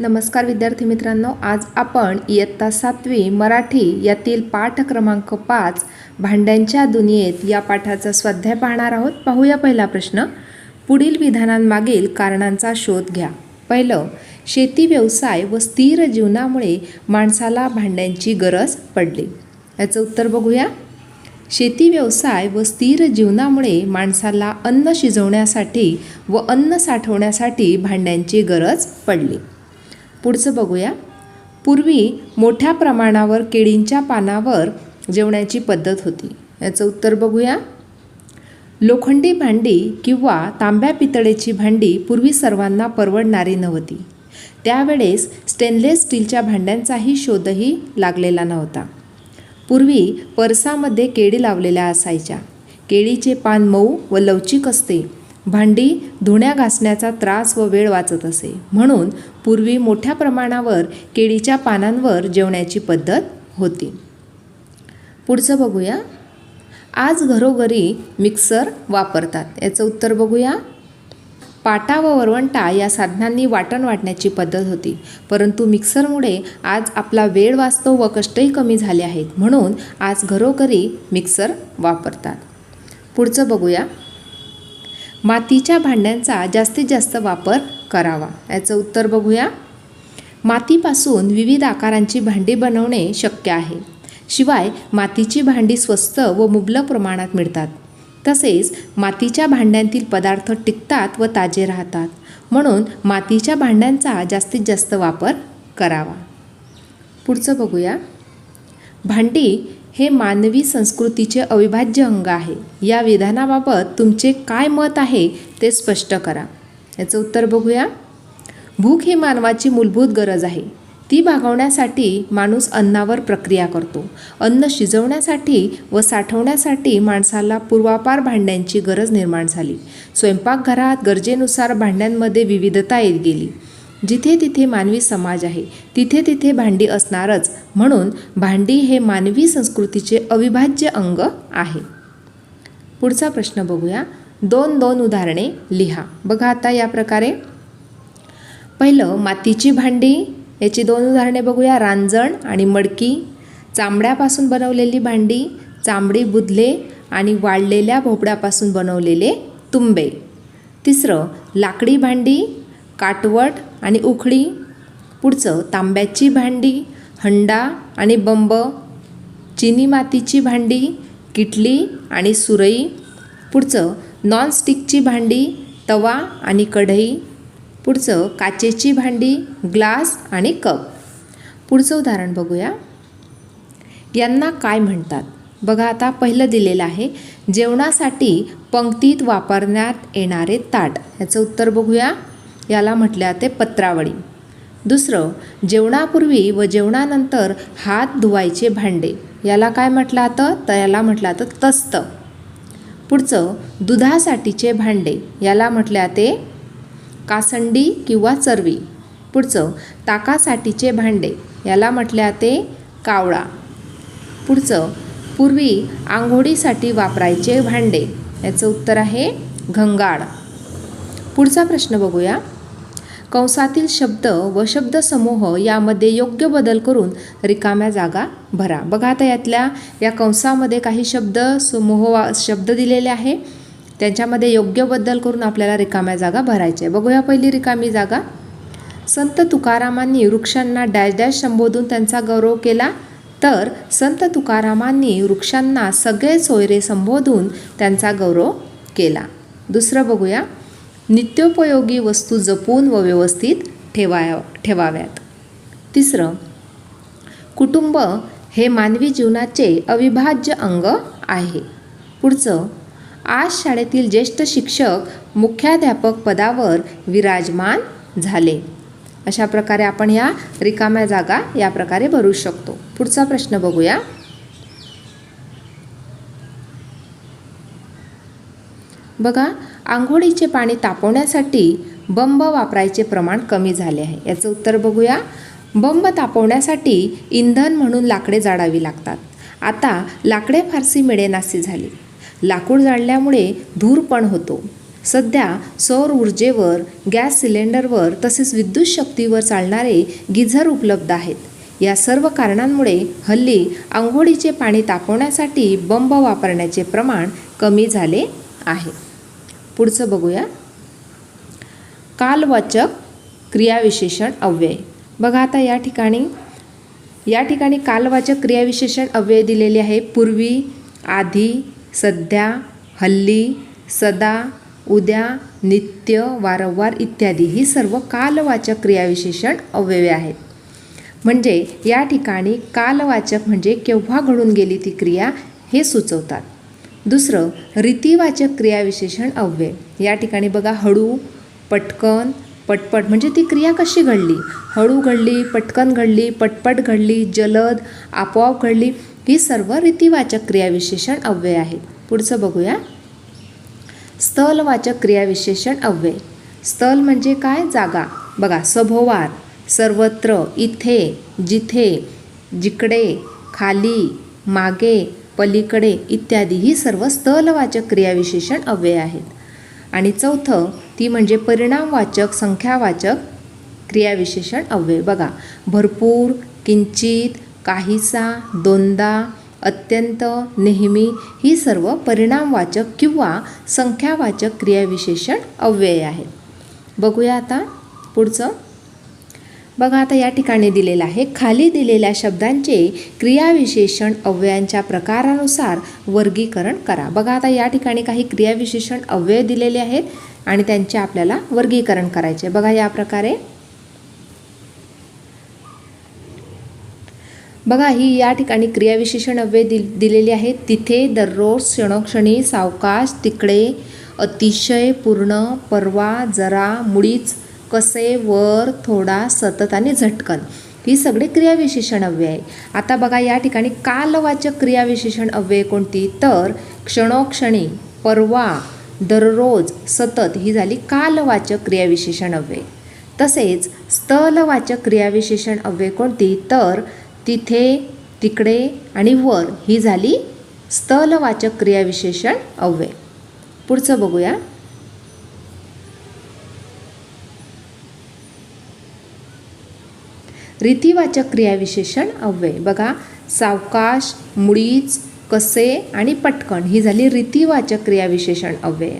नमस्कार विद्यार्थी मित्रांनो आज आपण इयत्ता सातवी मराठी यातील पाठ क्रमांक पाच भांड्यांच्या दुनियेत या पाठाचा स्वाध्याय पाहणार आहोत. पाहूया पहिला प्रश्न. पुढील विधानांमागील कारणांचा शोध घ्या. पहिलं शेती व्यवसाय व स्थिर जीवनामुळे माणसाला भांड्यांची गरज पडली. याचं उत्तर बघूया. शेती व्यवसाय व स्थिर जीवनामुळे माणसाला अन्न शिजवण्यासाठी व अन्न साठवण्यासाठी भांड्यांची गरज पडली. पुढचं बघूया. पूर्वी मोठ्या प्रमाणावर केळींच्या पानावर जेवण्याची पद्धत होती. याचं उत्तर बघूया. लोखंडी भांडी किंवा तांब्या पितळेची भांडी पूर्वी सर्वांना परवडणारी नव्हती. त्यावेळेस स्टेनलेस स्टीलच्या भांड्यांचाही शोधही लागलेला नव्हता. पूर्वी परसामध्ये केळी लावलेल्या असायच्या. केळीचे पान मऊ व लवचिक असते. भांडी धुण्या घासण्याचा त्रास व वेळ वाचत असे. म्हणून पूर्वी मोठ्या प्रमाणावर केळीच्या पानांवर जेवण्याची पद्धत होती. पुढचं बघूया. आज घरोघरी मिक्सर वापरतात. याचं उत्तर बघूया. पाटा व वरवंटा या साधनांनी वाटण वाटण्याची पद्धत होती. परंतु मिक्सरमुळे आज आपला वेळ वाचतो व कष्टही कमी झाले आहेत. म्हणून आज घरोघरी मिक्सर वापरतात. पुढचं बघूया. मातीच्या भांड्यांचा जास्तीत जास्त वापर करावा. याचं उत्तर बघूया. मातीपासून विविध आकारांची भांडी बनवणे शक्य आहे. शिवाय मातीची भांडी स्वस्त व मुबलक प्रमाणात मिळतात. तसेच मातीच्या भांड्यांतील पदार्थ टिकतात व ताजे राहतात. म्हणून मातीच्या भांड्यांचा जास्तीत जास्त वापर करावा. पुढचं बघूया. भांडी हे मानवी संस्कृतीचे अविभाज्य अंग आहे. या विधानाबाबत तुमचे काय मत आहे ते स्पष्ट करा. याचं उत्तर बघूया. भूक ही मानवाची मूलभूत गरज आहे. ती भागवण्यासाठी माणूस अन्नावर प्रक्रिया करतो. अन्न शिजवण्यासाठी व साठवण्यासाठी माणसाला पूर्वापार भांड्यांची गरज निर्माण झाली. स्वयंपाकघरात गरजेनुसार भांड्यांमध्ये विविधता येत गेली. जिथे तिथे मानवी समाज आहे तिथे तिथे भांडी असणारच. म्हणून भांडी हे मानवी संस्कृतीचे अविभाज्य अंग आहे. पुढचा प्रश्न बघूया. दोन दोन उदाहरणे लिहा. बघा आता या प्रकारे. पहिलं मातीची भांडी. याची दोन उदाहरणे बघूया. रांजण आणि मडकी. चांबड्यापासून बनवलेली भांडी चांबडी बुधले आणि वाळलेल्या भोपळ्यापासून बनवलेले तुंबे. तिसरं लाकडी भांडी. काटवट आणि उखळी पुढचं तांब्याची भांडी हंडा आणि बंब चिनी मातीची भांडी किटली आणि सुरई पुढचं नॉनस्टिकची भांडी तवा आणि कढई पुढचं काचेची भांडी ग्लास आणि कप. पुढचं उदाहरण बघूया. यांना काय म्हणतात? बघा आता पहिलं दिलेलं आहे जेवणासाठी पंक्तीत वापरण्यात येणारे ताट. याचं उत्तर बघूया. याला म्हटले जाते पत्रावळी. दुसरं जेवणापूर्वी व जेवणानंतर हात धुवायचे भांडे. याला काय म्हटलं जातं तर याला म्हटलं जातं तस्त. पुढचं दुधासाठीचे भांडे. याला म्हटले जाते कासंडी किंवा चरवी. पुढचं ताकासाठीचे भांडे. याला म्हटले जाते कावळा. पुढचं पूर्वी आंघोळीसाठी वापरायचे भांडे. याचं उत्तर आहे घंगाड पुढचा प्रश्न बघूया. कंसातील शब्द व शब्दसमूह यामध्ये योग्य बदल करून रिकाम्या जागा भरा. बघा आता यातल्या या कंसामध्ये काही शब्द समूह शब्द दिलेले आहे. त्यांच्यामध्ये योग्य बदल करून आपल्याला रिकाम्या जागा भरायच्या आहे. बघूया पहिली रिकामी जागा. संत तुकारामांनी वृक्षांना डॅश डॅश संबोधून त्यांचा गौरव केला. तर संत तुकारामांनी वृक्षांना सगळे सोयरे संबोधून त्यांचा गौरव केला. दुसरं बघूया. नित्योपयोगी वस्तू जपून व व्यवस्थित ठेवाया ठेवाव्यात. तिसरं कुटुंब हे मानवी जीवनाचे अविभाज्य अंग आहे. पुढचं आज शाळेतील ज्येष्ठ शिक्षक मुख्याध्यापक पदावर विराजमान झाले. अशा प्रकारे आपण या रिकाम्या जागा या प्रकारे भरू शकतो. पुढचा प्रश्न बघूया. बघा आंघोळीचे पाणी तापवण्यासाठी बंब वापरायचे प्रमाण कमी झाले आहे. याचं उत्तर बघूया. बंब तापवण्यासाठी इंधन म्हणून लाकडे जाळावी लागतात. आता लाकडे फारसी मिळेनासी झाली. लाकूड जाळल्यामुळे धूर पण होतो. सध्या सौर ऊर्जेवर गॅस सिलेंडरवर तसेच विद्युत शक्तीवर चालणारे गिझर उपलब्ध आहेत. या सर्व कारणांमुळे हल्ली आंघोळीचे पाणी तापवण्यासाठी बंब वापरण्याचे प्रमाण कमी झाले आहे. पुढचं बघूया. कालवाचक क्रियाविशेषण अव्यय. बघा आता या ठिकाणी. या ठिकाणी कालवाचक क्रियाविशेषण अव्यय दिलेले आहे. पूर्वी आधी सध्या हल्ली सदा उद्या नित्य वारंवार इत्यादी ही सर्व कालवाचक क्रियाविशेषण अव्यय आहेत. म्हणजे या ठिकाणी कालवाचक म्हणजे केव्हा घडून गेली ती क्रिया हे सुचवतात. दुसरं रीतिवाचक क्रियाविशेषण अव्यय. या ठिकाणी बघा हळू पटकन पटपट. म्हणजे ती क्रिया कशी घडली? हळू घडली पटकन घडली पटपट घडली जलद आपोआप घडली ही सर्व रीतिवाचक क्रियाविशेषण अव्यय आहेत. पुढचं बघूया. स्थलवाचक क्रियाविशेषण अव्यय. स्थल म्हणजे काय? जागा. बघा सभोवार सर्वत्र इथे जिथे जिकडे खाली मागे पलीकडे इत्यादी ही सर्व स्थलवाचक क्रियाविशेषण अव्यय आहेत. आणि चौथं ती म्हणजे परिणामवाचक संख्यावाचक क्रियाविशेषण अव्यय. बघा भरपूर किंचित काहीसा दोनदा अत्यंत नेहमी ही सर्व परिणामवाचक किंवा संख्यावाचक क्रियाविशेषण अव्यय आहेत. बघूया आता पुढचं. बघा आता या ठिकाणी दिलेलं आहे खाली दिलेल्या शब्दांचे क्रियाविशेषण अव्ययांच्या प्रकारानुसार वर्गीकरण करा. बघा आता या ठिकाणी काही क्रियाविशेषण अव्यय दिलेले आहेत आणि त्यांचे आपल्याला वर्गीकरण करायचे बघा या प्रकारे. बघा ही या ठिकाणी क्रियाविशेषण अव्यय दि दिलेली आहेत तिथे दररोज क्षणोक्षणी सावकाश तिकडे अतिशय पूर्ण परवा जरा मुळीच कसे वर थोडा सतत आणि झटकन. ही सगळी क्रियाविशेषण अव्यय आहे. आता बघा या ठिकाणी कालवाचक क्रियाविशेषण अव्यय कोणती? तर क्षणोक्षणी परवा दररोज सतत ही झाली कालवाचक क्रियाविशेषण अव्यय. तसेच स्थलवाचक क्रियाविशेषण अव्यय कोणती? तर तिथे तिकडे आणि वर ही झाली स्थलवाचक क्रियाविशेषण अव्यय. पुढचं बघूया. रीतिवाचक क्रियाविशेषण अव्यय. बघा सावकाश मुळीच कसे आणि पटकन ही झाली रीतिवाचक क्रियाविशेषण अव्यय.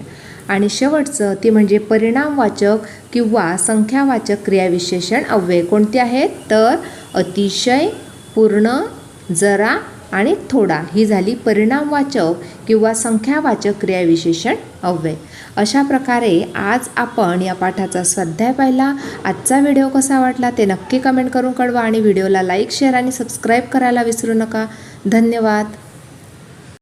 आणि शेवटचं ते म्हणजे परिणामवाचक किंवा संख्यावाचक क्रियाविशेषण अव्यय. कोणते आहेत? तर अतिशय पूर्ण जरा आणि थोडा. ही झाली परिणामवाचक किंवा संख्यावाचक क्रियाविशेषण अव्यय. अशा प्रकारे आज आपण या पाठाचा स्वाध्याय पाहिला. आजचा व्हिडिओ कसा वाटला ते नक्की कमेंट करून कळवा आणि व्हिडिओला लाईक शेअर आणि सबस्क्राईब करायला विसरू नका. धन्यवाद.